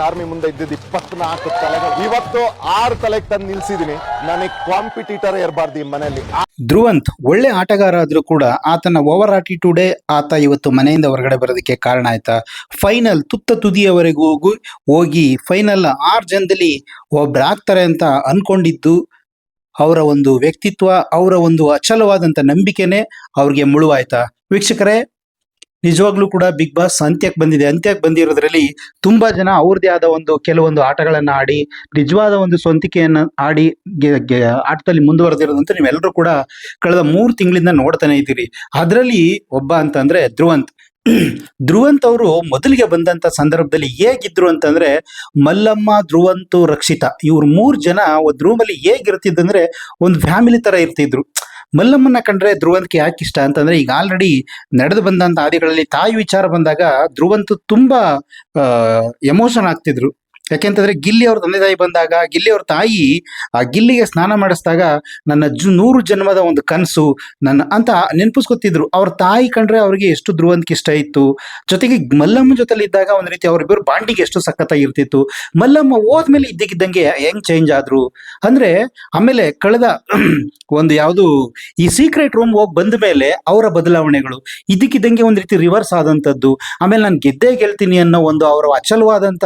Army ಮುಂದೆ ಇದ್ದಿದ್ದು ಇಪ್ಪತ್ನಾಲ್ಕು ತಲೆಗಳು. ಇವತ್ತು ಆರು ತಲೆಗೆ ತಂದು ನಿಲ್ಸಿದೀನಿ. ನನಗೆ ಕಾಂಪಿಟೇಟರ್ ಇರಬಾರ್ದು ಈ ಮನೆಯಲ್ಲಿ. ಧ್ರುವಂತ್, ಒಳ್ಳೆ ಆಟಗಾರ ಆದ್ರೂ ಕೂಡ ಆತನ ಓವರ್ ಆಟಿಟ್ಯೂಡೇ ಆತ ಇವತ್ತು ಮನೆಯಿಂದ ಹೊರಗಡೆ ಬರೋದಕ್ಕೆ ಕಾರಣ ಆಯ್ತಾ? ಫೈನಲ್ ತುತ್ತ ತುದಿಯವರೆಗೂ ಹೋಗಿ- ಫೈನಲ್ ಆರು ಜನದಲ್ಲಿ ಒಬ್ರಾಗ್ತಾರೆ ಅಂತ ಅನ್ಕೊಂಡಿದ್ದು ಅವರ ಒಂದು ವ್ಯಕ್ತಿತ್ವ, ಅವರ ಒಂದು ಅಚಲವಾದಂಥ ನಂಬಿಕೆನೇ ಅವ್ರಿಗೆ ಮುಳುವಾಯ್ತಾ? ವೀಕ್ಷಕರೇ ನಿಜವಾಗ್ಲೂ ಕೂಡ ಬಿಗ್ ಬಾಸ್ ಅಂತ್ಯಕ್ಕೆ ಬಂದಿದೆ. ಅಂತ್ಯಕ್ಕೆ ಬಂದಿರೋದ್ರಲ್ಲಿ ತುಂಬಾ ಜನ ಅವ್ರದೇ ಆದ ಒಂದು ಕೆಲವೊಂದು ಆಟಗಳನ್ನ ಆಡಿ, ನಿಜವಾದ ಒಂದು ಸ್ವಂತಿಕೆಯನ್ನ ಆಡಿ ಆಟದಲ್ಲಿ ಮುಂದುವರೆದಿರೋದಂತ ನೀವೆಲ್ಲರೂ ಕೂಡ ಕಳೆದ ಮೂರು ತಿಂಗಳಿಂದ ನೋಡ್ತಾನೆ ಇದ್ದೀರಿ. ಅದರಲ್ಲಿ ಒಬ್ಬ ಅಂತಂದ್ರೆ ಧ್ರುವಂತ್. ಧ್ರುವಂತ್ ಅವರು ಮೊದಲಿಗೆ ಬಂದಂತ ಸಂದರ್ಭದಲ್ಲಿ ಹೇಗಿದ್ರು ಅಂತಂದ್ರೆ ಮಲ್ಲಮ್ಮ, ಧ್ರುವಂತು, ರಕ್ಷಿತ ಇವ್ರು ಮೂರ್ ಜನ ಒಂದು ರೂಮಲ್ಲಿ ಹೇಗಿರ್ತಿದ್ದಂದ್ರೆ ಒಂದು ಫ್ಯಾಮಿಲಿ ತರ ಇರ್ತಿದ್ರು. ಮಲ್ಲಮ್ಮನ ಕಂಡ್ರೆ ಧ್ರುವಂತ್ಗೆ ಯಾಕೆ ಇಷ್ಟ ಅಂತಂದ್ರೆ ಈಗ ಆಲ್ರೆಡಿ ನಡೆದು ಬಂದಂತ ಹಾದಿಗಳಲ್ಲಿ ತಾಯಿ ವಿಚಾರ ಬಂದಾಗ ಧ್ರುವಂತು ತುಂಬಾ ಎಮೋಷನ್ ಆಗ್ತಿದ್ರು. ಯಾಕೆಂತಂದ್ರೆ ಗಿಲ್ಲಿ ಅವ್ರ ತಂದೆ ತಾಯಿ ಬಂದಾಗ, ಗಿಲ್ಲಿ ಅವ್ರ ತಾಯಿ ಆ ಗಿಲ್ಲಿಗೆ ಸ್ನಾನ ಮಾಡಿಸಿದಾಗ ನನ್ನ ಜು ನೂರು ಜನ್ಮದ ಒಂದು ಕನಸು, ನನ್ನ ಅಂತ ನೆನಪಿಸ್ಕೊತಿದ್ರು. ಅವ್ರ ತಾಯಿ ಕಂಡ್ರೆ ಅವ್ರಿಗೆ ಎಷ್ಟು ಧ್ರುವಂತಿಕೆ ಇಷ್ಟ ಇತ್ತು. ಜೊತೆಗೆ ಮಲ್ಲಮ್ಮ ಜೊತೆಲಿ ಇದ್ದಾಗ ಒಂದ್ ರೀತಿ ಅವ್ರಿಬ್ಬರು ಬಾಂಡಿಗೆ ಎಷ್ಟು ಸಖತ್ತಾಗಿರ್ತಿತ್ತು ಮಲ್ಲಮ್ಮ ಹೋದ್ಮೇಲೆ ಇದ್ದಕ್ಕಿದ್ದಂಗೆ ಹೆಂಗ್ ಚೇಂಜ್ ಆದ್ರು? ಅಂದ್ರೆ ಆಮೇಲೆ ಕಳೆದ ಒಂದು ಯಾವುದು ಈ ಸೀಕ್ರೆಟ್ ರೂಮ್ ಹೋಗಿ ಬಂದ ಮೇಲೆ ಅವರ ಬದಲಾವಣೆಗಳು. ಇದಕ್ಕಿದ್ದಂಗೆ ಒಂದ್ ರೀತಿ ರಿವರ್ಸ್ ಆದಂತದ್ದು. ಆಮೇಲೆ ನಾನು ಗೆದ್ದೇ ಗೆಲ್ತೀನಿ ಅನ್ನೋ ಒಂದು ಅವರ ಅಚಲವಾದಂತ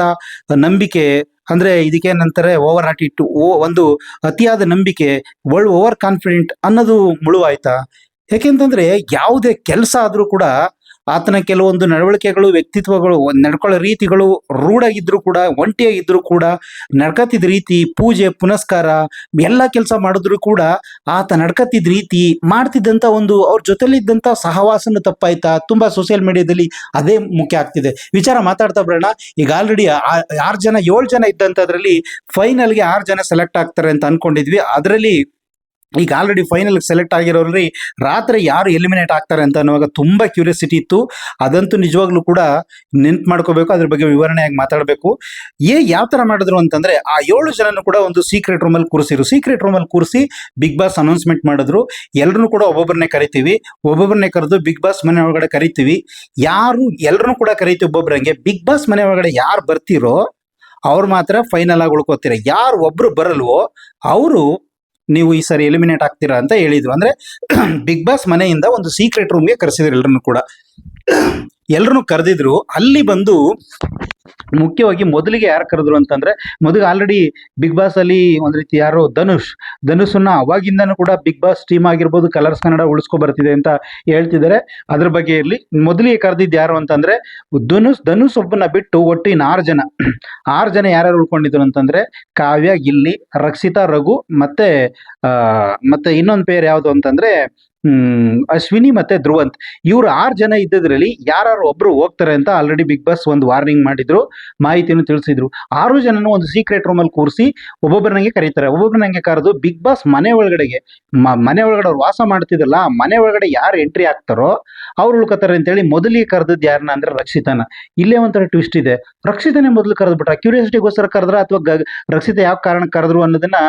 ನಂಬಿಕೆ ಅಂದ್ರೆ ಇದಕ್ಕೇನಂತಾರೆ ಓವರ್ ಆಟಿಟ್ಟು ಓ ಒಂದು ಅತಿಯಾದ ನಂಬಿಕೆ ಓವರ್ ಕಾನ್ಫಿಡೆಂಟ್ ಅನ್ನೋದು ಮುಳುವಾಯ್ತಾ? ಯಾಕೆಂತಂದ್ರೆ ಯಾವುದೇ ಕೆಲಸ ಆದ್ರೂ ಕೂಡ ಆತನ ಕೆಲವೊಂದು ನಡವಳಿಕೆಗಳು, ವ್ಯಕ್ತಿತ್ವಗಳು ನಡ್ಕೊಳ್ಳೋ ರೀತಿಗಳು ರೂಢಾಗಿದ್ರು ಕೂಡ, ಒಂಟಿಯಾಗಿದ್ರು ಕೂಡ ನಡ್ಕತ್ತಿದ ರೀತಿ, ಪೂಜೆ, ಪುನಸ್ಕಾರ, ಎಲ್ಲ ಕೆಲಸ ಮಾಡಿದ್ರು ಕೂಡ ಆತ ನಡ್ಕತ್ತಿದ ರೀತಿ ಮಾಡ್ತಿದ್ದಂಥ ಒಂದು ಅವ್ರ ಜೊತೆಲಿದ್ದಂಥ ಸಹವಾಸನ ತಪ್ಪಾಯ್ತಾ? ತುಂಬಾ ಸೋಷಿಯಲ್ ಮೀಡಿಯಾದಲ್ಲಿ ಅದೇ ಮುಖ್ಯ ಆಗ್ತಿದೆ. ವಿಚಾರ ಮಾತಾಡ್ತಾ ಬರೋಣ. ಈಗ ಆಲ್ರೆಡಿ ಆರು ಜನ ಏಳು ಜನ ಇದ್ದಂಥದ್ರಲ್ಲಿ ಫೈನಲ್ಗೆ ಆರು ಜನ ಸೆಲೆಕ್ಟ್ ಆಗ್ತಾರೆ ಅಂತ ಅನ್ಕೊಂಡಿದ್ವಿ. ಅದರಲ್ಲಿ ಈಗ ಆಲ್ರೆಡಿ ಫೈನಲ್ ಸೆಲೆಕ್ಟ್ ಆಗಿರೋರಲ್ಲಿ ರಾತ್ರಿ ಯಾರು ಎಲಿಮಿನೇಟ್ ಆಗ್ತಾರೆ ಅಂತ ಅನ್ನುವಾಗ ತುಂಬಾ ಕ್ಯೂರಿಯಾಸಿಟಿ ಇತ್ತು. ಅದಂತೂ ನಿಜವಾಗ್ಲೂ ಕೂಡ ನೆನ್ಪು ಮಾಡ್ಕೋಬೇಕು, ಅದ್ರ ಬಗ್ಗೆ ವಿವರಣೆಯಾಗಿ ಮಾತಾಡಬೇಕು. ಏ, ಯಾವ ತರ ಮಾಡಿದ್ರು ಅಂತಂದ್ರೆ, ಆ ಏಳು ಜನನು ಕೂಡ ಒಂದು ಸೀಕ್ರೆಟ್ ರೂಮಲ್ಲಿ ಕೂರಿಸಿರು. ಸೀಕ್ರೆಟ್ ರೂಮಲ್ಲಿ ಕೂರಿಸಿ ಬಿಗ್ ಬಾಸ್ ಅನೌನ್ಸ್ಮೆಂಟ್ ಮಾಡಿದ್ರು. ಎಲ್ಲರೂ ಕೂಡ ಒಬ್ಬೊಬ್ಬರನ್ನೇ ಕರಿತೀವಿ. ಒಬ್ಬೊಬ್ಬರನ್ನೇ ಕರೆದು ಬಿಗ್ ಬಾಸ್ ಮನೆ ಒಳಗಡೆ ಕರಿತೀವಿ. ಯಾರು ಎಲ್ಲರೂ ಕೂಡ ಕರಿತೀವಿ ಒಬ್ಬೊಬ್ಬರಂಗೆ ಬಿಗ್ ಬಾಸ್ ಮನೆ ಒಳಗಡೆ ಯಾರು ಬರ್ತೀರೋ, ಅವ್ರು ಮಾತ್ರ ಫೈನಲ್ ಆಗಿ ಉಳ್ಕೋತೀರ. ಯಾರು ಒಬ್ರು ಬರಲ್ವೋ, ಅವರು ನೀವು ಈ ಸರಿ ಎಲಿಮಿನೇಟ್ ಆಗ್ತೀರಾ ಅಂತ ಹೇಳಿದ್ರು. ಅಂದ್ರೆ ಬಿಗ್ ಬಾಸ್ ಮನೆಯಿಂದ ಒಂದು ಸೀಕ್ರೆಟ್ ರೂಮ್ಗೆ ಕರೆಸಿದ್ರು ಎಲ್ಲರನ್ನು ಕೂಡ. ಎಲ್ಲರನ್ನು ಕರೆದಿದ್ರು. ಅಲ್ಲಿ ಬಂದು ಮುಖ್ಯವಾಗಿ ಮೊದಲಿಗೆ ಯಾರು ಕರೆದ್ರು ಅಂತಂದ್ರೆ, ಮೊದಲಿಗೆ ಆಲ್ರೆಡಿ ಬಿಗ್ ಬಾಸ್ ಅಲ್ಲಿ ಒಂದ್ ರೀತಿ ಯಾರು ಧನುಷ್. ಧನುಷನ್ನ ಅವಾಗಿಂದನೂ ಕೂಡ ಬಿಗ್ ಬಾಸ್ ಟೀಮ್ ಆಗಿರ್ಬೋದು ಕಲರ್ಸ್ ಕನ್ನಡ ಉಳಿಸ್ಕೊ ಬರ್ತಿದೆ ಅಂತ ಹೇಳ್ತಿದ್ದಾರೆ. ಅದ್ರ ಬಗ್ಗೆ ಇರ್ಲಿ, ಮೊದಲಿಗೆ ಕರೆದಿದ್ದು ಯಾರು ಅಂತಂದ್ರೆ, ಧನುಷ್ ಧನುಷ್ ಒಬ್ಬನ ಬಿಟ್ಟು ಒಟ್ಟು ಇನ್ನು ಆರು ಜನ. ಆರು ಜನ ಯಾರ್ಯಾರು ಉಳ್ಕೊಂಡಿದ್ರು ಅಂತಂದ್ರೆ, ಕಾವ್ಯ, ಗಿಲ್ಲಿ, ರಕ್ಷಿತಾ, ರಘು ಮತ್ತೆ ಮತ್ತೆ ಇನ್ನೊಂದು ಪೇರ್ ಯಾವುದು ಅಂತಂದ್ರೆ ಅಶ್ವಿನಿ ಮತ್ತೆ ಧ್ರುವಂತ್, ಇವರು ಆರು ಜನ ಇದ್ದದ್ರಲ್ಲಿ ಯಾರು ಒಬ್ರು ಹೋಗ್ತಾರೆ ಅಂತ ಆಲ್ರೆಡಿ ಬಿಗ್ ಬಾಸ್ ಒಂದು ವಾರ್ನಿಂಗ್ ಮಾಡಿದ್ರು ಮಾಹಿತಿಯನ್ನು ತಿಳಿಸಿದ್ರು. ಆರು ಜನನು ಒಂದು ಸೀಕ್ರೆಟ್ ರೂಮಲ್ಲಿ ಕೂರಿಸಿ ಒಬ್ಬೊಬ್ಬರನಂಗೆ ಕರೀತಾರೆ. ಒಬ್ಬೊಬ್ಬರನಂಗೆ ಕರೆದು ಬಿಗ್ ಬಾಸ್ ಮನೆ ಒಳಗಡೆಗೆ ಮನೆ ಒಳಗಡೆ ಅವ್ರು ವಾಸ ಮಾಡ್ತಿದ್ರಲ್ಲ ಮನೆ ಒಳಗಡೆ ಯಾರು ಎಂಟ್ರಿ ಆಗ್ತಾರೋ ಅವ್ರು ಉಳ್ಕೋತಾರೆ ಅಂತೇಳಿ ಮೊದಲಿಗೆ ಕರೆದದ್ದು ಯಾರನ್ನ ಅಂದ್ರೆ ರಕ್ಷಿತನ. ಇಲ್ಲೇ ಒಂಥರ ಟ್ವಿಸ್ಟ್ ಇದೆ. ರಕ್ಷಿತನೇ ಮೊದಲು ಕರೆದ್ಬಿಟ್ರ ಕ್ಯೂರಿಯಾಸಿಟಿಗೋಸ್ಕರ ಕರೆದ್ರ ಅಥವಾ ರಕ್ಷಿತ ಯಾವ ಕಾರಣಕ್ಕೆ ಕರೆದ್ರು ಅನ್ನೋದನ್ನ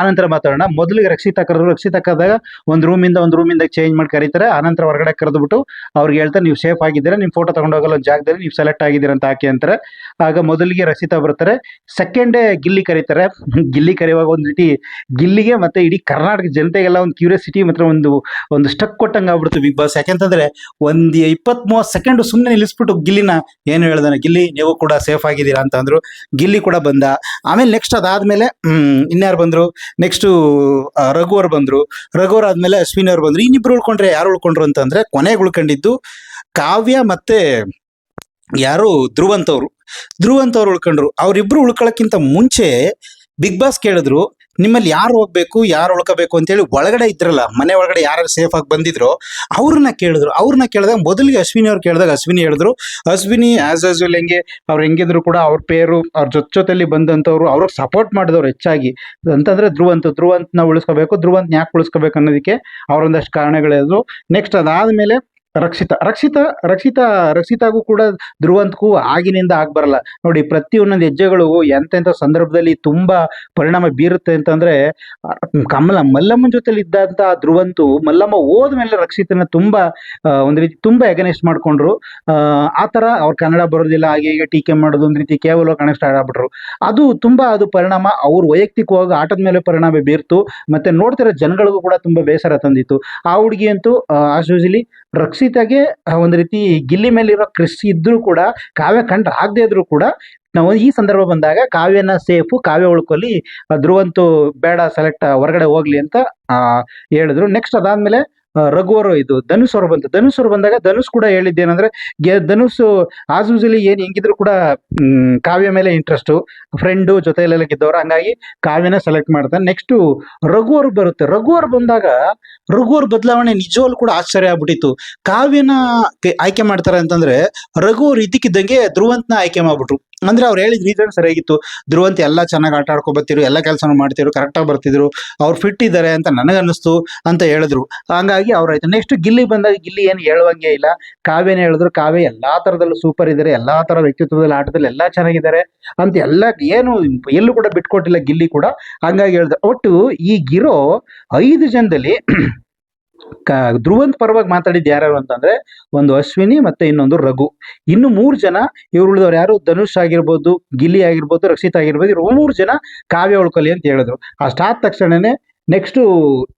ಆನಂತರ ಮಾತಾಡೋಣ. ಮೊದಲಿಗೆ ರಕ್ಷಿತ ಕರೆದ್ರು, ರಕ್ಷಿತ ಕರೆದಾಗ ಒಂದು ರೂಮಿಂದ ಒಂದು ರೂಮಿಂದ ಚೇಂಜ್ ಮಾಡಿ ಕರೀತಾರೆ. ಆನಂತರ ಹೊರಗಡೆ ಕರೆದ್ಬಿಟ್ಟು ಅವ್ರಿಗೆ ಹೇಳ್ತಾರೆ ನೀವು ಸೇಫ್ ಆಗಿದ್ದೀರಾ? ನಿಮ್ಮ ಫೋಟೋ ತಗೊಂಡೋಗಲ್ಲ ಒಂದು ಜಾಗದಲ್ಲಿ, ನೀವು ಸೆಲೆಕ್ಟ್ ಆಗಿದ್ದೀರಾ ಅಂತ ಹಾಕಿ ಅಂತಾರೆ. ಆಗ ಮೊದಲಿಗೆ ರಕ್ಷಿತಾ ಬರ್ತಾರೆ. ಸೆಕೆಂಡೇ ಗಿಲ್ಲಿ ಕರೀತಾರೆ. ಗಿಲ್ಲಿ ಕರೆಯುವಾಗ ಒಂದು ರೀತಿ ಗಿಲ್ಲಿಗೆ ಮತ್ತೆ ಇಡೀ ಕರ್ನಾಟಕ ಜನತೆಗೆಲ್ಲ ಒಂದು ಕ್ಯೂರಿಯಾಸಿಟಿ ಮತ್ತೆ ಒಂದು ಒಂದು ಸ್ಟಕ್ ಕೊಟ್ಟಂಗೆ ಆಗ್ಬಿಡ್ತು ಬಿಗ್ ಬಾಸ್ ಯಾಕೆಂತಂದ್ರೆ ಒಂದು ಇಪ್ಪತ್ತ್ ಮೂವತ್ತು ಸೆಕೆಂಡ್ ಸುಮ್ಮನೆ ನಿಲ್ಲಿಸ್ಬಿಟ್ಟು ಗಿಲ್ಲಿನ ಏನು ಹೇಳ್ದಾನೆ, ಗಿಲ್ಲಿ, ನೀವು ಕೂಡ ಸೇಫ್ ಆಗಿದ್ದೀರಾ? ಅಂತ ಅಂದ್ರು. ಗಿಲ್ಲಿ ಕೂಡ ಬಂದ. ಆಮೇಲೆ ನೆಕ್ಸ್ಟ್ ಅದಾದ್ಮೇಲೆ ಇನ್ಯಾರು ಬಂದ್ರು? ನೆಕ್ಸ್ಟ್ ರಘುವರ್ ಬಂದ್ರು. ರಘುವರ್ ಆದ್ಮೇಲೆ ಅಶ್ವಿನಿ ಅವ್ರು ಬಂದ್ರು, ಇನ್ನಿಬ್ರು ಉಳ್ಕೊಂಡ್ರೆ ಯಾರು ಉಳ್ಕೊಂಡ್ರು ಅಂತಂದ್ರೆ ಕೊನೆಗೆ ಉಳ್ಕೊಂಡಿದ್ದು ಕಾವ್ಯ ಮತ್ತೆ ಯಾರು ಧ್ರುವಂತವ್ರು ಧ್ರುವಂತವ್ರು ಉಳ್ಕೊಂಡ್ರು. ಅವ್ರಿಬ್ರು ಉಳ್ಕೊಳಕ್ಕಿಂತ ಮುಂಚೆ ಬಿಗ್ ಬಾಸ್ ಕೇಳಿದ್ರು ನಿಮ್ಮಲ್ಲಿ ಯಾರು ಹೋಗ್ಬೇಕು, ಯಾರು ಉಳ್ಕೋಬೇಕು ಅಂತೇಳಿ ಒಳಗಡೆ ಇದ್ರಲ್ಲ, ಮನೆ ಒಳಗಡೆ ಯಾರು ಸೇಫ್ ಆಗಿ ಬಂದಿದ್ರು ಅವ್ರನ್ನ ಕೇಳಿದ್ರು. ಅವ್ರನ್ನ ಕೇಳಿದಾಗ ಮೊದಲಿಗೆ ಅಶ್ವಿನಿ ಅವ್ರು ಕೇಳಿದಾಗ ಅಶ್ವಿನಿ ಹೇಳಿದ್ರು, ಅಶ್ವಿನಿ ಆಸ್ ಯೂಸ್ವಲ್ ಹೆಂಗೆ, ಅವ್ರು ಹೆಂಗಿದ್ರು ಕೂಡ ಅವ್ರ ಪೇರು ಅವ್ರ ಜೊತೆ ಜೊತೆಲಿ ಬಂದಂಥವ್ರು ಅವ್ರಿಗೆ ಸಪೋರ್ಟ್ ಮಾಡಿದವ್ರು ಹೆಚ್ಚಾಗಿ. ಅಂತಂದ್ರೆ ಧ್ರುವಂತ, ಧ್ರುವಂತನ ಉಳಿಸ್ಕೋಬೇಕು ಧ್ರುವಂತ ಯಾಕೆ ಉಳಿಸ್ಕೋಬೇಕು ಅನ್ನೋದಕ್ಕೆ ಅವರೊಂದಷ್ಟು ಕಾರಣಗಳಿದ್ರು ನೆಕ್ಸ್ಟ್ ಅದಾದ್ಮೇಲೆ ರಕ್ಷಿತಾ ರಕ್ಷಿತ ರಕ್ಷಿತ ರಕ್ಷಿತಾಗೂ ಕೂಡ ಧ್ರುವಂತಕ್ಕೂ ಆಗಿನಿಂದ ಆಗ್ಬರಲ್ಲ ನೋಡಿ ಪ್ರತಿ ಒಂದೊಂದು ಹೆಜ್ಜೆಗಳು ಎಂತೆಂಥ ಸಂದರ್ಭದಲ್ಲಿ ತುಂಬಾ ಪರಿಣಾಮ ಬೀರುತ್ತೆ ಅಂತಂದ್ರೆ ಕಮಲ ಮಲ್ಲಮ್ಮನ ಜೊತೆಲಿ ಇದ್ದಂತ ಧ್ರುವಂತು ಮಲ್ಲಮ್ಮ ಹೋದ್ಮೇಲೆ ರಕ್ಷಿತನ ತುಂಬಾ ಒಂದು ರೀತಿ ತುಂಬಾ ಎಗನೆಸ್ಟ್ ಮಾಡ್ಕೊಂಡ್ರು. ಆ, ತರ ಅವ್ರ ಕನ್ನಡ ಬರೋದಿಲ್ಲ ಹಾಗೆ ಹೀಗೆ ಟೀಕೆ ಮಾಡೋದು ಒಂದ್ ರೀತಿ ಕೇವಲ ಸ್ಟಾರ್ಟ್ ಆಗ್ಬಿಟ್ರು. ಅದು ತುಂಬಾ ಅದು ಪರಿಣಾಮ ಅವ್ರ ವೈಯಕ್ತಿಕವಾಗಿ ಆಟದ ಮೇಲೆ ಪರಿಣಾಮ ಬೀರ್ತು ಮತ್ತೆ ನೋಡ್ತಿರೋ ಜನಗಳಿಗೂ ಕೂಡ ತುಂಬಾ ಬೇಸರ ತಂದಿತ್ತು. ಆ ಹುಡುಗಿ ಅಂತೂ ಆಸ್ ಯೂಶಲಿ ರಕ್ಷಿತಾಗೆ ಆ, ಒಂದು ರೀತಿ ಗಿಲ್ಲಿ ಮೇಲಿರೋ ಕ್ರಿಸ್ತಿ ಇದ್ರೂ ಕೂಡ ಕಾವ್ಯ ಕಂಡ್ರೆ ಆಗದೆ ಇದ್ರೂ ಕೂಡ ನಾವು ಈ ಸಂದರ್ಭ ಬಂದಾಗ ಕಾವ್ಯನ ಸೇಫು ಕಾವ್ಯ ಉಳ್ಕೊಲಿ ಧ್ರುವಂತೂ ಬೇಡ ಸೆಲೆಕ್ಟ್ ಹೊರಗಡೆ ಹೋಗ್ಲಿ ಅಂತ ಹೇಳಿದ್ರು. ನೆಕ್ಸ್ಟ್ ಅದಾದ್ಮೇಲೆ ರಘುವರು ಇದು. ಧನುಷ್ ಅವರು ಬಂತು. ಧನುಷ್ ಬಂದಾಗ ಧನುಸ್ ಕೂಡ ಹೇಳಿದ್ದೇನಂದ್ರೆ, ಗೆ ಆಸ್ ಏನು ಏನ್ ಹೆಂಗಿದ್ರು ಕೂಡ ಕಾವ್ಯ ಮೇಲೆ ಇಂಟ್ರೆಸ್ಟು ಫ್ರೆಂಡು ಜೊತೆಲೆಲ್ಲ ಗೆದ್ದವರು. ಹಂಗಾಗಿ ಕಾವ್ಯನ ಸೆಲೆಕ್ಟ್ ಮಾಡ್ತಾನೆ. ನೆಕ್ಸ್ಟ್ ರಘುವರು ಬರುತ್ತೆ. ರಘುವರು ಬಂದಾಗ, ರಘುವರ್ ಬದಲಾವಣೆ ನಿಜವಲ್ಲೂ ಕೂಡ ಆಶ್ಚರ್ಯ ಆಗ್ಬಿಟ್ಟಿತ್ತು. ಕಾವ್ಯನ ಆಯ್ಕೆ ಮಾಡ್ತಾರೆ ಅಂತಂದ್ರೆ, ರಘುವರ್ ಇದಕ್ಕಿದ್ದಂಗೆ ಧ್ರುವಂತನ ಆಯ್ಕೆ ಮಾಡ್ಬಿಟ್ರು. ಅಂದ್ರೆ ಅವ್ರು ಹೇಳಿದ ರೀಸನ್ ಸರಿಯಾಗಿತ್ತು. ಧ್ರುವಂತ ಎಲ್ಲ ಚೆನ್ನಾಗಿ ಆಟ ಆಡ್ಕೊ ಬರ್ತಿದ್ರು, ಎಲ್ಲ ಕೆಲಸನೂ ಮಾಡ್ತಿರು ಕರೆಕ್ಟಾಗಿ ಬರ್ತಿದ್ರು. ಅವ್ರು ಫಿಟ್ ಇದ್ದಾರೆ ಅಂತ ನನಗನ್ನಿಸ್ತು ಅಂತ ಹೇಳಿದ್ರು. ಹಂಗಾಗಿ ಅವ್ರಾಯ್ತು ನೆಕ್ಸ್ಟ್ ಗಿಲ್ಲಿ ಬಂದಾಗ ಗಿಲ್ಲಿ ಏನು ಹೇಳುವಂಗೆ ಇಲ್ಲ. ಕಾವ್ಯನ ಹೇಳಿದ್ರು, ಕಾವ್ಯ ಎಲ್ಲಾ ತರದಲ್ಲೂ ಸೂಪರ್ ಇದ್ದಾರೆ ಎಲ್ಲಾ ತರ ವ್ಯಕ್ತಿತ್ವದಲ್ಲಿ ಆಟದಲ್ಲಿ ಎಲ್ಲಾ ಚೆನ್ನಾಗಿದ್ದಾರೆ ಅಂತ ಎಲ್ಲ ಏನು ಎಲ್ಲೂ ಕೂಡ ಬಿಟ್ಕೊಟ್ಟಿಲ್ಲ ಗಿಲ್ಲಿ ಕೂಡ. ಹಂಗಾಗಿ ಹೇಳಿದ್ರು. ಒಟ್ಟು ಈಗಿರೋ ಐದು ಜನದಲ್ಲಿ ಕ, ಧ್ರುವಂತ್ ಪರವಾಗಿ ಮಾತಾಡಿದ್ದು ಯಾರ್ಯಾರು ಅಂತಂದ್ರೆ, ಒಂದು ಅಶ್ವಿನಿ ಮತ್ತೆ ಇನ್ನೊಂದು ರಘು. ಇನ್ನು ಮೂರು ಜನ ಇವ್ರು ಉಳಿದವ್ರು ಯಾರು? ಧನುಷ್ ಆಗಿರ್ಬೋದು, ಗಿಲ್ಲಿ ಆಗಿರ್ಬೋದು, ರಕ್ಷಿತ್ ಆಗಿರ್ಬೋದು, ಇವರು ಮೂರು ಜನ ಕಾವ್ಯ ಉಳ್ಕೊಲಿ ಅಂತ ಹೇಳಿದ್ರು. ಅಷ್ಟಾದ ತಕ್ಷಣನೇ ನೆಕ್ಸ್ಟ್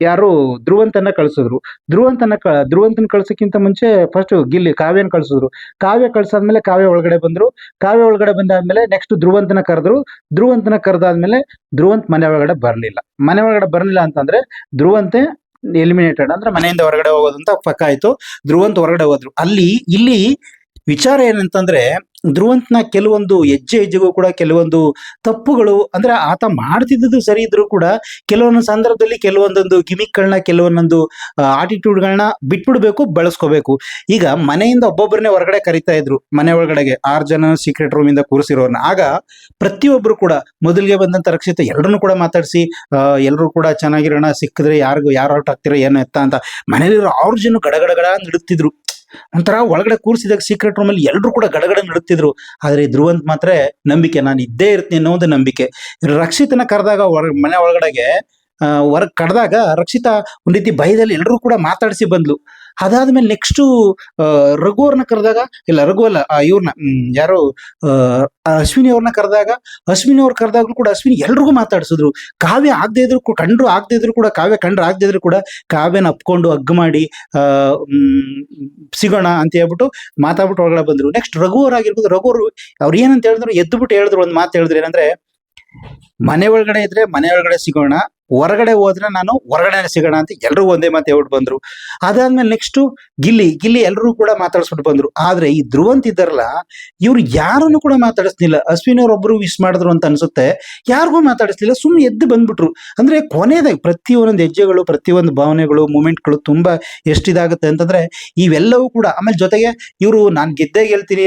ಯಾರು? ಧ್ರುವಂತನ ಕಳಿಸಿದ್ರು. ಧ್ರುವಂತನ ಕ, ಧ್ರುವಂತನ ಕಳ್ಸಕ್ಕಿಂತ ಮುಂಚೆ ಫಸ್ಟ್ ಗಿಲ್ಲಿ, ಕಾವ್ಯನ ಕಳಿಸಿದ್ರು. ಕಾವ್ಯ ಕಳ್ಸಾದ್ಮೇಲೆ ಕಾವ್ಯ ಒಳಗಡೆ ಬಂದ್ರು. ಕಾವ್ಯ ಒಳಗಡೆ ಬಂದಾದ್ಮೇಲೆ ನೆಕ್ಸ್ಟ್ ಧ್ರುವಂತನ ಕರೆದ್ರು. ಧ್ರುವಂತನ ಕರೆದಾದ್ಮೇಲೆ ಧ್ರುವಂತ್ ಮನೆ ಒಳಗಡೆ ಬರಲಿಲ್ಲ. ಮನೆ ಒಳಗಡೆ ಬರಲಿಲ್ಲ ಅಂತಂದ್ರೆ ಧ್ರುವಂತೆ ಎಲಿಮಿನೇಟೆಡ್ ಅಂದ್ರೆ ಮನೆಯಿಂದ ಹೊರಗಡೆ ಹೋಗೋದಂತ ಪಕ್ಕ ಆಯ್ತು. ಧ್ರುವಂತ ಹೊರಗಡೆ ಹೋದ್ರು. ಅಲ್ಲಿ ಇಲ್ಲಿ ವಿಚಾರ ಏನಂತಂದ್ರೆ, ಧ್ರುವಂತನ ಕೆಲವೊಂದು ಹೆಜ್ಜೆ ಹೆಜ್ಜೆಗೂ ಕೂಡ ಕೆಲವೊಂದು ತಪ್ಪುಗಳು, ಅಂದ್ರೆ ಆತ ಮಾಡ್ತಿದ್ದು ಸರಿ ಇದ್ರು ಕೂಡ ಕೆಲವೊಂದು ಸಂದರ್ಭದಲ್ಲಿ ಕೆಲವೊಂದೊಂದು ಗಿಮಿಕ್ಗಳನ್ನ ಕೆಲವೊಂದೊಂದು ಆಟಿಟ್ಯೂಡ್ಗಳನ್ನ ಬಿಟ್ಬಿಡ್ಬೇಕು, ಬಳಸ್ಕೋಬೇಕು. ಈಗ ಮನೆಯಿಂದ ಒಬ್ಬೊಬ್ಬರನ್ನೇ ಹೊರಗಡೆ ಕರಿತಾ ಇದ್ರು, ಮನೆ ಒಳಗಡೆಗೆ ಆರು ಜನ ಸೀಕ್ರೆಟ್ ರೂಮ್ ಇಂದ ಕೂರಿಸಿರೋರ್ನ. ಆಗ ಪ್ರತಿಯೊಬ್ರು ಕೂಡ ಮೊದಲಿಗೆ ಬಂದಂತ ರಕ್ಷಿತ ಎಲ್ಲರನ್ನು ಕೂಡ ಮಾತಾಡಿಸಿ ಎಲ್ಲರೂ ಕೂಡ ಚೆನ್ನಾಗಿರೋಣ, ಸಿಕ್ಕಿದ್ರೆ ಯಾರಿಗೂ, ಯಾರು ಔಟ್ ಆಗ್ತಿರೋ, ಏನು ಎತ್ತ ಅಂತ ಮನೇಲಿರೋ ಅವ್ರ ಜನ ಗಡಗಡಗಡ ನಡುತ್ತಿದ್ರು ಒಂಥರ ಒಳಗಡೆ ಕೂರಿಸಿದಾಗ ಸೀಕ್ರೆಟ್ ರೂಮಲ್ಲಿ ಎಲ್ಲರೂ ಕೂಡ ಗಡಗಡ ನಡುತ್ತಿದ್ರು ಆದ್ರೆ ಧ್ರುವಂತ್ ಮಾತ್ರ ನಂಬಿಕೆ, ನಾನು ಇದ್ದೇ ಇರ್ತೀನಿ ಅನ್ನೋ ಒಂದು ನಂಬಿಕೆ. ರಕ್ಷಿತನ ಕರೆದಾಗ ಹೊರ ಮನೆ ಒಳಗಡೆಗೆ ಹೊರಗೆ ಕಡ್ದಾಗ ರಕ್ಷಿತಾ ಒಂದ್ ರೀತಿ ಭಯದಲ್ಲಿ ಎಲ್ಲರೂ ಕೂಡ ಮಾತಾಡಿಸಿ ಬಂದ್ಲು. ಅದಾದ್ಮೇಲೆ ನೆಕ್ಸ್ಟ್ ರಘುವರ್ನ ಕರೆದಾಗ, ಇಲ್ಲ ರಘು ಅಲ್ಲ ಇವ್ರನ್ನ ಯಾರು ಅಶ್ವಿನಿ ಅವ್ರನ್ನ ಕರೆದಾಗ, ಅಶ್ವಿನಿ ಅವ್ರು ಕರೆದಾಗ್ಲೂ ಕೂಡ ಅಶ್ವಿನಿ ಎಲ್ರಿಗೂ ಮಾತಾಡ್ಸಿದ್ರು. ಕಾವ್ಯ ಆಗದೆ ಇದ್ರು ಕಂಡ್ರು ಆಗದೆ ಇದ್ರು ಕೂಡ, ಕಾವ್ಯ ಕಂಡ್ರು ಆಗದೆ ಇದ್ರು ಕೂಡ ಕಾವ್ಯನ ಅಪ್ಕೊಂಡು ಹಗ್ ಮಾಡಿ ಸಿಗೋಣ ಅಂತ ಹೇಳ್ಬಿಟ್ಟು ಮಾತಾಡ್ಬಿಟ್ಟು ಒಳಗಡೆ ಬಂದ್ರು. ನೆಕ್ಸ್ಟ್ ರಘುವರ್ ಆಗಿರ್ಬೋದು ರಘುವರು ಅವ್ರು ಏನಂತ ಹೇಳಿದ್ರು ಎದ್ದು ಬಿಟ್ಟು ಹೇಳಿದ್ರು ಒಂದು ಮಾತು ಹೇಳಿದ್ರು ಏನಂದ್ರೆ, ಮನೆ ಒಳಗಡೆ ಇದ್ರೆ ಮನೆ ಒಳಗಡೆ ಸಿಗೋಣ ಹೊರಗಡೆ ಹೋದ್ರೆ ನಾನು ಹೊರಗಡೆ ಸಿಗೋಣ ಅಂತ ಎಲ್ಲರೂ ಒಂದೇ ಮಾತು ಹೇಳ್ಬಿಟ್ಟು ಬಂದ್ರು. ಅದಾದ್ಮೇಲೆ ನೆಕ್ಸ್ಟ್ ಗಿಲ್ಲಿ ಗಿಲ್ಲಿ ಎಲ್ಲರೂ ಕೂಡ ಮಾತಾಡ್ಸ್ಬಿಟ್ಟು ಬಂದ್ರು. ಆದ್ರೆ ಈ ಧ್ರುವಂತ್ ಇದ್ದಾರಲ್ಲ, ಇವ್ರು ಯಾರನ್ನು ಕೂಡ ಮಾತಾಡಿಸ್ಲಿಲ್ಲ. ಅಶ್ವಿನಿ ಅವ್ರೊಬ್ರು ವಿಶ್ ಮಾಡಿದ್ರು ಅಂತ ಅನ್ಸುತ್ತೆ. ಯಾರಿಗೂ ಮಾತಾಡಿಸ್ಲಿಲ್ಲ ಸುಮ್ಮನೆ ಎದ್ದು ಬಂದ್ಬಿಟ್ರು. ಅಂದ್ರೆ ಕೊನೆಯದಾಗಿ ಪ್ರತಿಯೊಂದು ಹೆಜ್ಜೆಗಳು, ಪ್ರತಿಯೊಂದು ಭಾವನೆಗಳು ಮೂಮೆಂಟ್ಗಳು ತುಂಬಾ ಎಷ್ಟಿದಾಗುತ್ತೆ ಅಂತಂದ್ರೆ, ಇವೆಲ್ಲವೂ ಕೂಡ ಆಮೇಲೆ ಜೊತೆಗೆ ಇವರು, ನಾನು ಗೆದ್ದೇ ಗೆಲ್ತೀನಿ